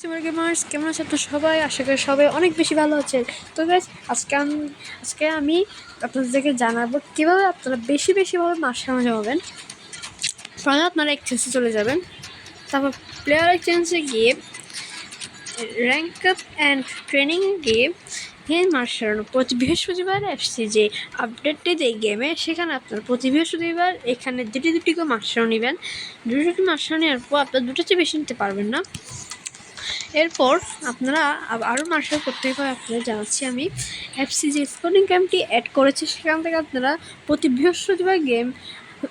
সিমার gamers, কেমন আছে আপনার সবাই? আশা করি সবাই অনেক বেশি ভালো আছে তো গাইজ আজকে আজকে আমি আপনাদেরকে জানাব কীভাবে আপনারা বেশি বেশিভাবে মাস সামনে জমাবেন। প্রথমে আপনারা এক্সচেঞ্জে চলে যাবেন। তারপর প্লেয়ার এক্সচেঞ্জে গিয়ে র্যাঙ্ক আপ অ্যান্ড ট্রেনিং গিয়ে মাস সারানো প্রতি বৃহস্পতিবার আসছে যে আপডেটটি দেয় গেমে সেখানে আপনার প্রতি বৃহস্পতিবার এখানে দুটি দুটি করে মাস সারা নেবেন। দুটি মাস সারা নেওয়ার পর আপনার দুটো চেয়ে বেশি নিতে পারবেন না। এরপর আপনারা আরও মার্শাল করতে পারে আপনাদের জানাচ্ছি আমি। এফসি যে স্পোর্টিং ক্যাম্পটি অ্যাড করেছে, সেখান থেকে আপনারা প্রতি বৃহস্পতিবার গেম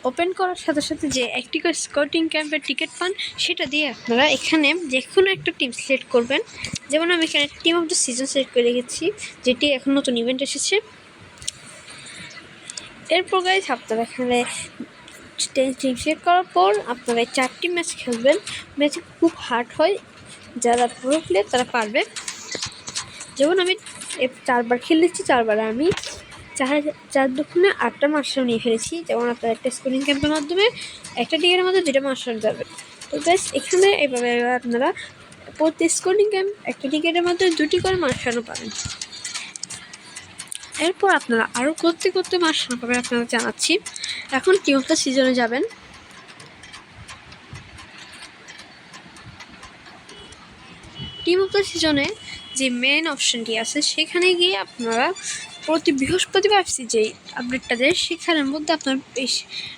ওপেন করার সাথে সাথে যে একটি করে স্কোটিং ক্যাম্পের টিকিট পান, সেটা দিয়ে আপনারা এখানে যে কোনো একটা টিম সিলেক্ট করবেন। যেমন আমি এখানে team of the season select করে রেখেছি, যেটি এখন নতুন ইভেন্ট এসেছে। এরপর গাইজ আপনারা এখানে টিম সিলেক্ট করার পর আপনারা চারটি ম্যাচ খেলবেন। ম্যাচে খুব হার্ড হয়। যারা পুরো প্লেয়ার তারা পারবে। যেমন আমি চারবার খেলেছি চারবার আমি চার চার দক্ষিণে আটটা মাস্টার নিয়ে ফেলেছি। যেমন আপনার একটা স্কুলিং ক্যাম্পের মাধ্যমে, একটা টিকেটের মধ্যে দুটো মাস্টার যাবে তো ব্যাস এখানে এভাবে আপনারা প্রতি স্কুলিং ক্যাম্প একটা টিকেটের মধ্যে দুটি করে মাস্টারও পাবেন। এরপর আপনারা আরও করতে করতে মাস্টার পাবেন আপনারা জানাচ্ছি। এখন অফ সিজনে যাবেন। টিম অফ দ্য সিজনে যে মেন অপশনটি আছে, সেখানে গিয়ে আপনারা প্রতি বৃহস্পতিবার যেই আপডেটটা দেয়, সেখানের মধ্যে আপনার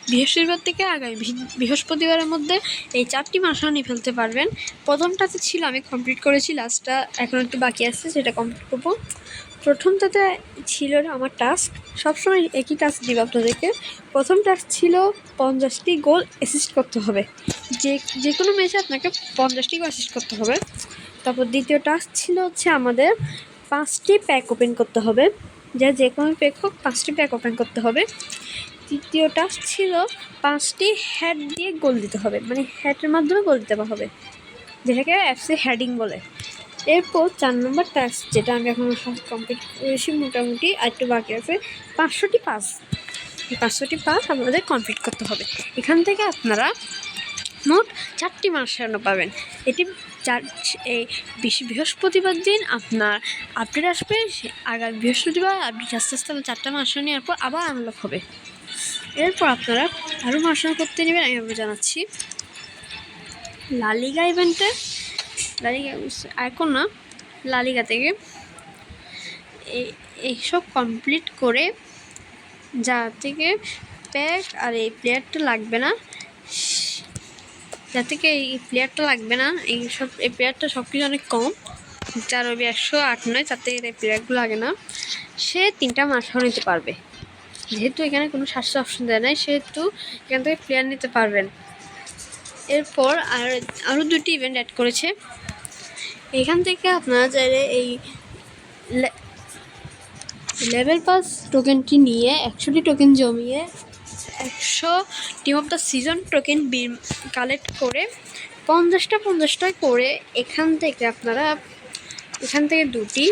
বৃহস্পতিবার থেকে আগামী বৃহস্পতিবারের মধ্যে এই চারটি মাস নিয়ে ফেলতে পারবেন। প্রথমটাতে ছিল, আমি কমপ্লিট করেছি লাস্টটা এখন একটু বাকি আছে, সেটা কমপ্লিট করব। প্রথমটাতে ছিল আমার টাস্ক সবসময় একই টাস্ক দিব আপনাদেরকে। প্রথম টাস্ক ছিল পঞ্চাশটি গোল অ্যাসিস্ট করতে হবে। যে যে কোনো ম্যাচে আপনাকে পঞ্চাশটি গোল অ্যাসিস্ট করতে হবে। তারপর দ্বিতীয় টাস্ক ছিল হচ্ছে আমাদের পাঁচটি প্যাক ওপেন করতে হবে। যা যে কোনো প্যাক হোক, পাঁচটি প্যাক ওপেন করতে হবে। তৃতীয় টাস্ক ছিল পাঁচটি হ্যাড দিয়ে গোল দিতে হবে। মানে হ্যাটের মাধ্যমে গোল দিতে হবে। যেটাকে অ্যাপসে হ্যাডিং বলে। এরপর চার নম্বর টাস্ক যেটা আমি এখন কমপ্লিট করেছি মোটামুটি একটু বাকি আছে, পাঁচশোটি পাস পাঁচশোটি পাস আপনাদের কমপ্লিট করতে হবে। এখান থেকে আপনারা মোট চারটি মাস পাবেন। এটি চার, এই বেশি বৃহস্পতিবার দিন আপনার আপডেট আসবে, আগামী বৃহস্পতিবার আপডেট আস্তে আস্তে আবার চারটা মাস নেওয়ার পর আবার আনলক হবে। এরপর আপনারা আরও মাসান করতে নেবেন, আমি আবার জানাচ্ছি। লালিগা ইভেন্টে লালিগা এখন না, লালিগা থেকে এই এইসব কমপ্লিট করে যা থেকে প্যাক আর এই প্লেয়ারটা লাগবে না। যা থেকে এই প্লেয়ারটা লাগবে না। এই সব, এই প্লেয়ারটা সব কিছু অনেক কম। যার ওই একশো আট নয়, তার থেকে এই প্লেয়ারগুলো লাগে না। সে তিনটা মাসও নিতে পারবে। যেহেতু এখানে কোনো স্বাস্থ্য অপশন দেয় নাই, সেহেতু এখান থেকে প্লেয়ার নিতে পারবেন। এরপর আর আরও দুটি ইভেন্ট অ্যাড করেছে। এখান থেকে আপনারা চাইলে এই লেভেল পাস টোকেনটি নিয়ে একশোটি টোকেন জমিয়ে একশো team of the season token B collect করে পঞ্চাশটা পঞ্চাশটা করে এখান থেকে আপনারা এখান থেকে দুটি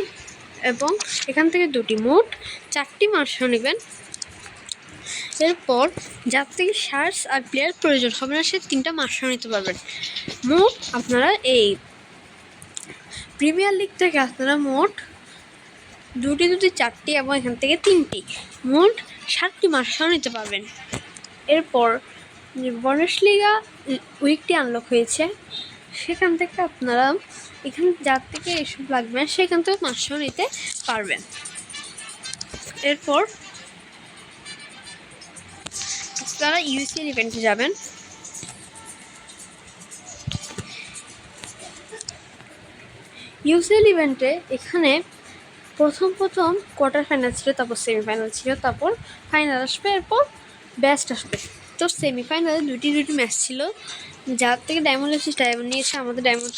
এবং এখান থেকে দুটি মোট চারটি মাসও নেবেন। এরপর যার থেকে শার্টস আর প্লেয়ার প্রয়োজন হবে না, সে তিনটা মাসও নিতে পারবেন। মোট আপনারা এই প্রিমিয়ার লিগ থেকে আপনারা মোট দুটি দুটি, চারটি এবং এখান থেকে তিনটি। মোট সাতটি মাসও নিতে পারবেন। এরপর বনসলিগা উইকটি আনলক হয়েছে। সেখান থেকে আপনারা এখানে যার থেকে এসব লাগবে, সেখান থেকে মাসও নিতে পারবেন। এরপর আপনারা ইউসিএল ইভেন্টে যাবেন। ইউসিএল ইভেন্টে এখানে প্রথম প্রথম কোয়ার্টার ফাইনাল ছিল, তারপর সেমিফাইনাল ছিল, তারপর ফাইনাল আসবে, এরপর ব্যাস্ট আসবে। তো সেমিফাইনালে দুটি দুটি ম্যাচ ছিল। যার থেকে ডায়মন্ড এসেছে ডায়মন্ড নিয়েছে আমাদের ডায়মন্ড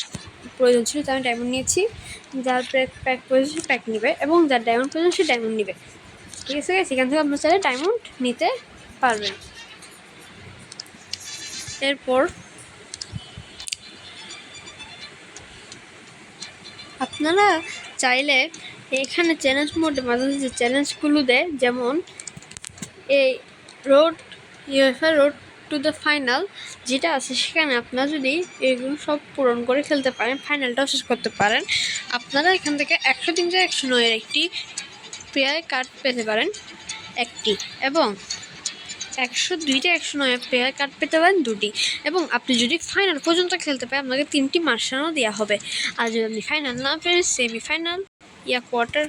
প্রয়োজন ছিল, তাই আমি ডায়মন্ড নিয়েছি। যার প্যাক প্যাক প্রয়োজন সে প্যাক নেবে এবং যার ডায়মন্ড প্রয়োজন সে ডায়মন্ড নেবে। ঠিক আছে, সেখান থেকে আপনার চাইলে ডায়মন্ড নিতে পারবেন। এরপর আপনারা চাইলে এখানে চ্যালেঞ্জ মোডে মাঝে মাঝে চ্যালেঞ্জগুলো দেয়, যেমন এই road UFI road to the final যেটা আছে সেখানে আপনারা যদি এগুলো সব পূরণ করে খেলতে পারেন ফাইনালটাও শেষ করতে পারেন, আপনারা এখান থেকে একশো তিন থেকে একশো নয়ের একটি পেয়ার কার্ড পেতে পারেন, একটি। এবং একশো দুইটা একশো নয় প্লেয়ার কার্ড পেতে পারেন, দুটি। এবং আপনি যদি ফাইনাল পর্যন্ত খেলতে পারেন, আপনাকে তিনটি মার্শালও দেওয়া হবে। আর যদি আপনি ফাইনাল না পেরে সেমিফাইনাল ইয়া কোয়ার্টার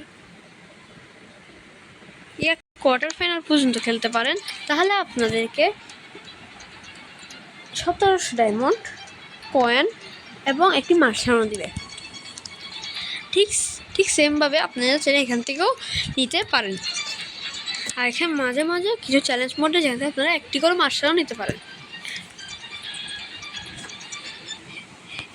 ইয়া কোয়ার্টার ফাইনাল পর্যন্ত খেলতে পারেন। তাহলে আপনাদেরকে সতেরোশো ডায়মন্ড কয়েন এবং একটি মার্শালও দিবে। ঠিক ঠিক সেমভাবে আপনারা চাইলে এখান থেকেও নিতে পারেন। আর এখানে মাঝে মাঝে কিছু চ্যালেঞ্জ মোডে যেতে আপনারা একটি করে মার্শালও নিতে পারেন।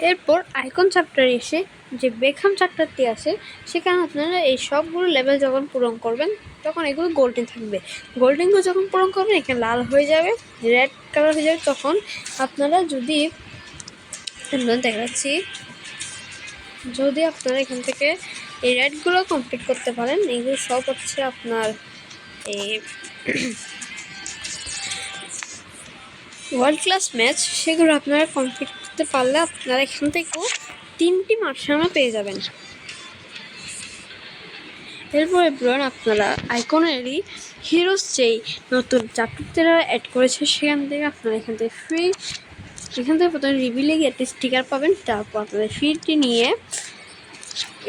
এরপর আইকন চ্যাপ্টারে এসে যে বেখাম চ্যাপ্টারটি আছে, সেখানে আপনারা এই সবগুলো লেভেল যখন পূরণ করবেন, তখন এগুলো গোল্ডেন থাকবে। গোল্ডেনগুলো যখন পূরণ করবেন, এখানে লাল হয়ে যাবে রেড কালার হয়ে যাবে, তখন আপনারা যদি দেখাচ্ছি, যদি আপনারা এখান থেকে এই রেডগুলো কমপ্লিট করতে পারেন, এগুলো সব হচ্ছে আপনার এই ওয়ার্ল্ড ক্লাস ম্যাচ সেগুলো আপনারা কমপ্লিট করতে পারলে আপনারা এখান থেকেও তিনটি মার্শানো পেয়ে যাবেন। এরপরে ব্রন আপনারা আইকনেরই হিরোস যেই নতুন চ্যাপ্টার অ্যাড করেছে, সেখান থেকে আপনারা এখান থেকে ফ্রি এখান থেকে প্রথমে রিভিলে গিয়ে একটা স্টিকার পাবেন। তারপর আপনাদের ফ্রিটি নিয়ে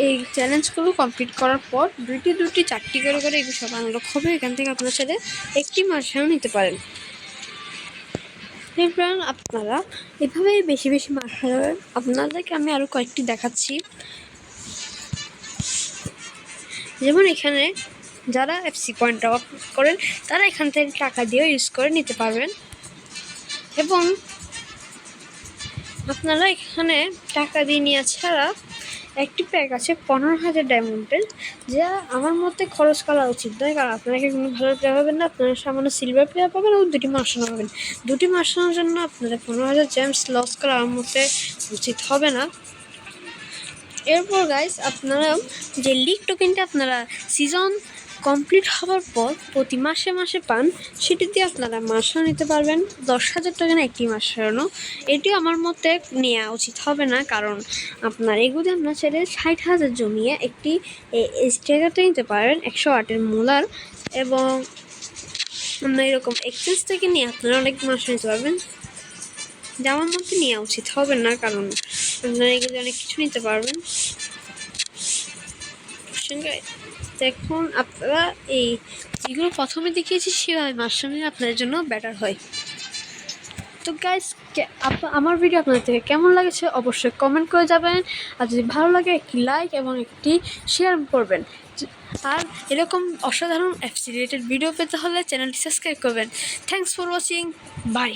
এই চ্যালেঞ্জগুলো কমপ্লিট করার পর দুইটি দুটি চারটি করে করে এগুলো সব আনলক হবে। এখান থেকে আপনার সাথে একটি মার্শাল নিতে পারেন। এরপর আপনারা এভাবেই বেশি বেশি মার্শাল হবেন আপনাদেরকে আমি আরও কয়েকটি দেখাচ্ছি। যেমন এখানে যারা এফসি পয়েন্ট অফ করেন, তারা এখান থেকে টাকা দিয়েও ইউজ করে নিতে পারবেন। এবং আপনারা এখানে টাকা দিয়ে নেওয়া ছাড়া একটি প্যাক আছে পনেরো হাজার ডায়মন্ডের যা আমার মতে খরচ করা উচিত। নয় কারণ আপনাকে কোনো ভালো প্লেয়ার পাবেন না? আপনারা সামান্য সিলভার প্লেয়ার পাবেন এবং দুটি মার্শানো পাবেন। দুটি মার্শানোর জন্য আপনাদের পনেরো হাজার জেমস লস করা আমার মতে উচিত হবে না। এরপর গাইস আপনারা যে লিগ টোকেনটা আপনারা সিজন কমপ্লিট হওয়ার পর প্রতি মাসে মাসে পান, সেটি দিয়ে আপনারা মাসও নিতে পারবেন। দশ হাজার টাকা না একটি মাস সারানো এটি আমার মতে নেওয়া উচিত হবে না, কারণ আপনার এগুলি আপনার ছেলে ষাট হাজার জমিয়ে একটি স্টেগারটা নিতে পারেন, একশো আটের মূলার এবং আপনার এরকম এক্সচেঞ্জ থেকে নিয়ে আপনারা অনেক মাস নিতে পারবেন। যা আমার মতে নেওয়া উচিত হবে না, কারণ আপনারা এগুলি অনেক কিছু নিতে পারবেন। সঙ্গে দেখুন, আপনারা এই যেগুলো প্রথমে দেখিয়েছি, সেভাবে মাশরুম আপনাদের জন্য বেটার হয়। তো গাইস আমার ভিডিও আপনাদের থেকে কেমন লাগেছে অবশ্যই কমেন্ট করে যাবেন আর যদি ভালো লাগে, একটি লাইক এবং একটি শেয়ার করবেন। আর এরকম অসাধারণ অ্যাপস রিলেটেড ভিডিও পেতে হলে চ্যানেলটি সাবস্ক্রাইব করবেন। Thanks for watching by